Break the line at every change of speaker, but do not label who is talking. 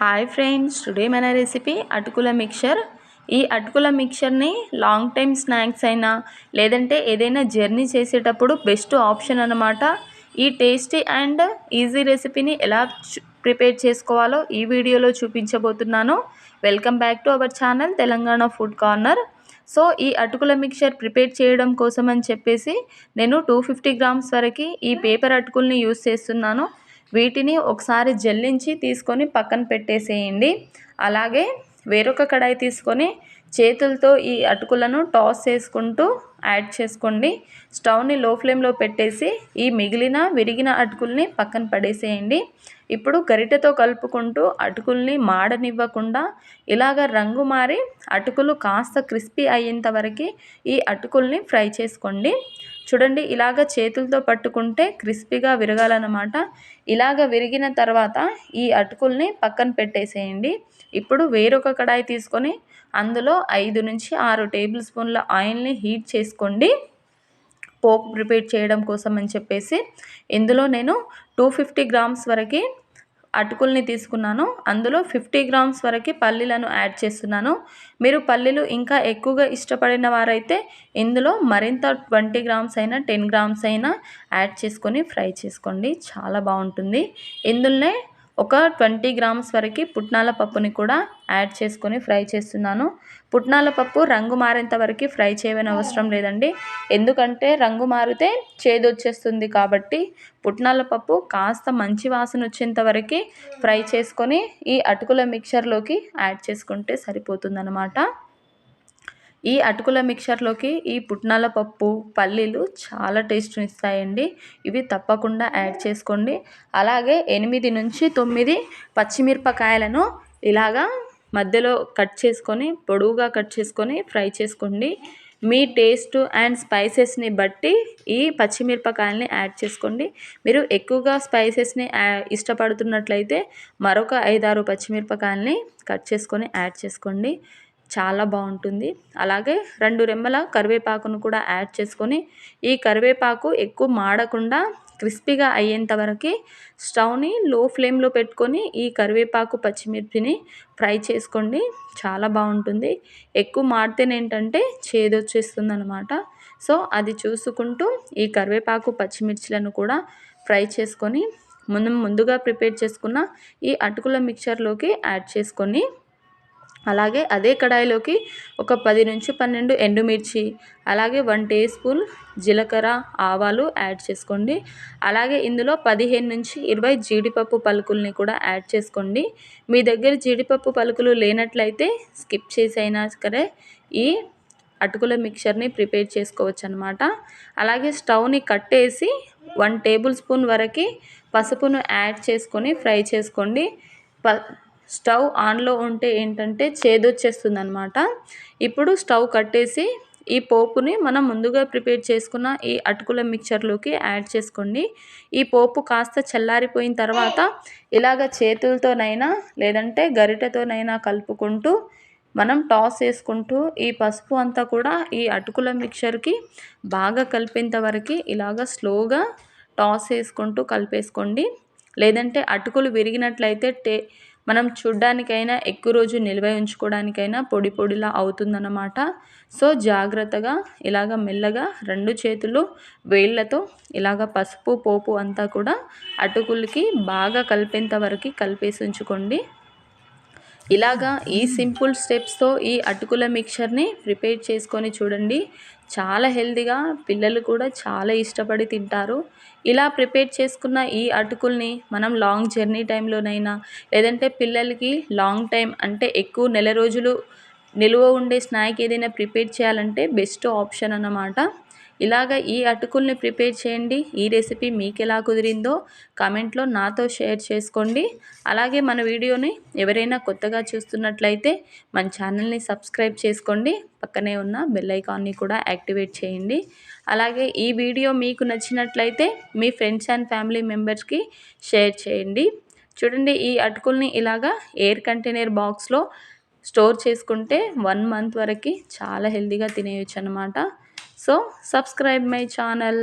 Hi friends today మన recipe అటుకుల mixture ఈ అటుకుల మిక్చర్ని లాంగ్ టైమ్ స్నాక్స్ అయినా లేదంటే ఏదైనా జర్నీ చేసేటప్పుడు బెస్ట్ ఆప్షన్ అనమాట ఈ టేస్టీ అండ్ ఈజీ రెసిపీని ఎలా ప్రిపేర్ చేసుకోవాలో ఈ వీడియోలో చూపించబోతున్నాను. Welcome back to our channel Telangana food corner so ఈ అటుకుల మిక్చర్ ప్రిపేర్ చేయడం కోసం అని చెప్పేసి నేను టూ ఫిఫ్టీ గ్రామ్స్ వరకు ఈ పేపర్ అటుకుల్ని యూస్ చేస్తున్నాను. వీటిని ఒకసారి జల్లించి తీసుకొని పక్కన పెట్టేసేయండి. అలాగే వేరొక కడాయి తీసుకొని చేతులతో ఈ అటుకులను టాస్ చేసుకుంటూ యాడ్ చేసుకోండి. స్టవ్ని లో ఫ్లేమ్లో పెట్టేసి ఈ మిగిలిన విరిగిన అటుకుల్ని పక్కన పడేసేయండి. ఇప్పుడు గరిటెతో కలుపుకుంటూ అటుకుల్ని మాడనివ్వకుండా ఇలాగ రంగు మారి అటుకులు కాస్త క్రిస్పీ అయ్యేంత వరకు ఈ అటుకుల్ని ఫ్రై చేసుకోండి. చూడండి ఇలాగ చేతులతో పట్టుకుంటే క్రిస్పీగా విరగాలన్నమాట. ఇలాగ విరిగిన తర్వాత ఈ అటుకుల్ని పక్కన పెట్టేసేయండి. ఇప్పుడు వేరొక కడాయి తీసుకొని అందులో ఐదు నుంచి ఆరు టేబుల్ స్పూన్ల ఆయిల్ని హీట్ చేసుకోండి. పోపు ప్రిపేర్ చేయడం కోసం అని చెప్పేసి. ఇందులో నేను టూ ఫిఫ్టీ గ్రామ్స్ వరకు అటుకుల్ని తీసుకున్నాను. అందులో ఫిఫ్టీ గ్రామ్స్ వరకు పల్లీలను యాడ్ చేస్తున్నాను. మీరు పల్లీలు ఇంకా ఎక్కువగా ఇష్టపడిన వారైతే ఇందులో మరింత ట్వంటీ గ్రామ్స్ అయినా టెన్ గ్రామ్స్ అయినా యాడ్ చేసుకొని ఫ్రై చేసుకోండి. చాలా బాగుంటుంది. ఇందులోనే ఒక ట్వంటీ గ్రామ్స్ వరకు పుట్నాల పప్పుని కూడా యాడ్ చేసుకొని ఫ్రై చేస్తున్నాను. పుట్నాల పప్పు రంగు మారేంత వరకు ఫ్రై చేయని అవసరం లేదండి. ఎందుకంటే రంగు మారితే చేదు వచ్చేస్తుంది కాబట్టి పుట్నాల పప్పు కాస్త మంచి వాసన వచ్చేంత వరకు ఫ్రై చేసుకొని ఈ అటుకుల మిక్చర్లోకి యాడ్ చేసుకుంటే సరిపోతుందన్నమాట. ఈ అటుకుల మిక్చర్లోకి ఈ పుట్నాల పప్పు పల్లీలు చాలా టేస్ట్ని ఇస్తాయండి ఇవి తప్పకుండా యాడ్ చేసుకోండి. అలాగే ఎనిమిది నుంచి తొమ్మిది పచ్చిమిరపకాయలను ఇలాగా మధ్యలో కట్ చేసుకొని పొడవుగా కట్ చేసుకొని ఫ్రై చేసుకోండి. మీ టేస్ట్ అండ్ స్పైసెస్ని బట్టి ఈ పచ్చిమిరపకాయలని యాడ్ చేసుకోండి. మీరు ఎక్కువగా స్పైసెస్ని ఇష్టపడుతున్నట్లయితే మరొక ఐదారు పచ్చిమిరపకాయలని కట్ చేసుకొని యాడ్ చేసుకోండి. చాలా బాగుంటుంది. అలాగే రెండు రెమ్మల కరివేపాకును కూడా యాడ్ చేసుకొని ఈ కరివేపాకు ఎక్కువ మాడకుండా క్రిస్పీగా అయ్యేంత వరకు స్టవ్ని లో ఫ్లేమ్లో పెట్టుకొని ఈ కరివేపాకు పచ్చిమిర్చిని ఫ్రై చేసుకోండి. చాలా బాగుంటుంది. ఎక్కువ మాడితేనే ఏంటంటే అనమాట సో అది చూసుకుంటూ ఈ కరివేపాకు పచ్చిమిర్చిలను కూడా ఫ్రై చేసుకొని ముందు ముందుగా ప్రిపేర్ చేసుకున్న ఈ అటుకుల మిక్చర్లోకి యాడ్ చేసుకొని అలాగే అదే కడాయిలోకి ఒక పది నుంచి పన్నెండు ఎండుమిర్చి అలాగే వన్ టీ స్పూన్ జీలకర్ర ఆవాలు యాడ్ చేసుకోండి. అలాగే ఇందులో పదిహేను నుంచి ఇరవై జీడిపప్పు పలుకుల్ని కూడా యాడ్ చేసుకోండి. మీ దగ్గర జీడిపప్పు పలుకులు లేనట్లయితే స్కిప్ చేసైనా సరే ఈ అటుకుల మిక్చర్ని ప్రిపేర్ చేసుకోవచ్చు అనమాట అలాగే స్టవ్ని కట్టేసి వన్ టేబుల్ స్పూన్ వరకు పసుపును యాడ్ చేసుకొని ఫ్రై చేసుకోండి. ప స్టవ్ ఆన్లో ఉంటే ఏంటంటే చేదొచ్చేస్తుంది అనమాట ఇప్పుడు స్టవ్ కట్టేసి ఈ పోపుని మనం ముందుగా ప్రిపేర్ చేసుకున్న ఈ అటుకుల మిక్చర్లోకి యాడ్ చేసుకోండి. ఈ పోపు కాస్త చల్లారిపోయిన తర్వాత ఇలాగ చేతులతోనైనా లేదంటే గరిటెతోనైనా కలుపుకుంటూ మనం టాస్ వేసుకుంటూ ఈ పసుపు అంతా కూడా ఈ అటుకుల మిక్చర్కి బాగా కలిపేంత వరకు ఇలాగ స్లోగా టాస్ వేసుకుంటూ కలిపేసుకోండి. లేదంటే అటుకులు విరిగినట్లయితే టే మనం చూడ్డానికైనా ఎక్కువ రోజు నిల్వ ఉంచుకోవడానికైనా పొడి పొడిలా అవుతుందన్నమాట. సో జాగ్రత్తగా ఇలాగ మెల్లగా రెండు చేతులు వేళ్ళతో ఇలాగ పసుపు పోపు అంతా కూడా అటుకులకి బాగా కలిపేంత వరకు కలిపేసి ఉంచుకోండి. ఇలాగా ఈ సింపుల్ స్టెప్స్తో ఈ అటుకుల మిక్చర్ని ప్రిపేర్ చేసుకొని చూడండి. చాలా హెల్తీగా పిల్లలు కూడా చాలా ఇష్టపడి తింటారు. ఇలా ప్రిపేర్ చేసుకున్న ఈ అటుకుల్ని మనం లాంగ్ జర్నీ టైంలోనైనా లేదంటే పిల్లలకి లాంగ్ టైం అంటే ఎక్కువ నెల రోజులు నిల్వ ఉండే స్నాక్ ఏదైనా ప్రిపేర్ చేయాలంటే బెస్ట్ ఆప్షన్ అన్నమాట. ఇలాగ ఈ అటుకుల్ని ప్రిపేర్ చేయండి. ఈ రెసిపీ మీకు ఎలా కుదిరిందో కామెంట్లో నాతో షేర్ చేసుకోండి. అలాగే మన వీడియోని ఎవరైనా కొత్తగా చూస్తున్నట్లయితే మన ఛానల్ని సబ్స్క్రైబ్ చేసుకోండి. పక్కనే ఉన్న బెల్ ఐకాన్ని కూడా యాక్టివేట్ చేయండి. అలాగే ఈ వీడియో మీకు నచ్చినట్లయితే మీ ఫ్రెండ్స్ అండ్ ఫ్యామిలీ మెంబర్స్కి షేర్ చేయండి. చూడండి ఈ అటుకుల్ని ఇలాగా ఎయిర్ కంటైనర్ బాక్స్లో స్టోర్ చేసుకుంటే వన్ మంత్ వరకు చాలా హెల్తీగా తినేయచ్చు అనమాట so subscribe my channel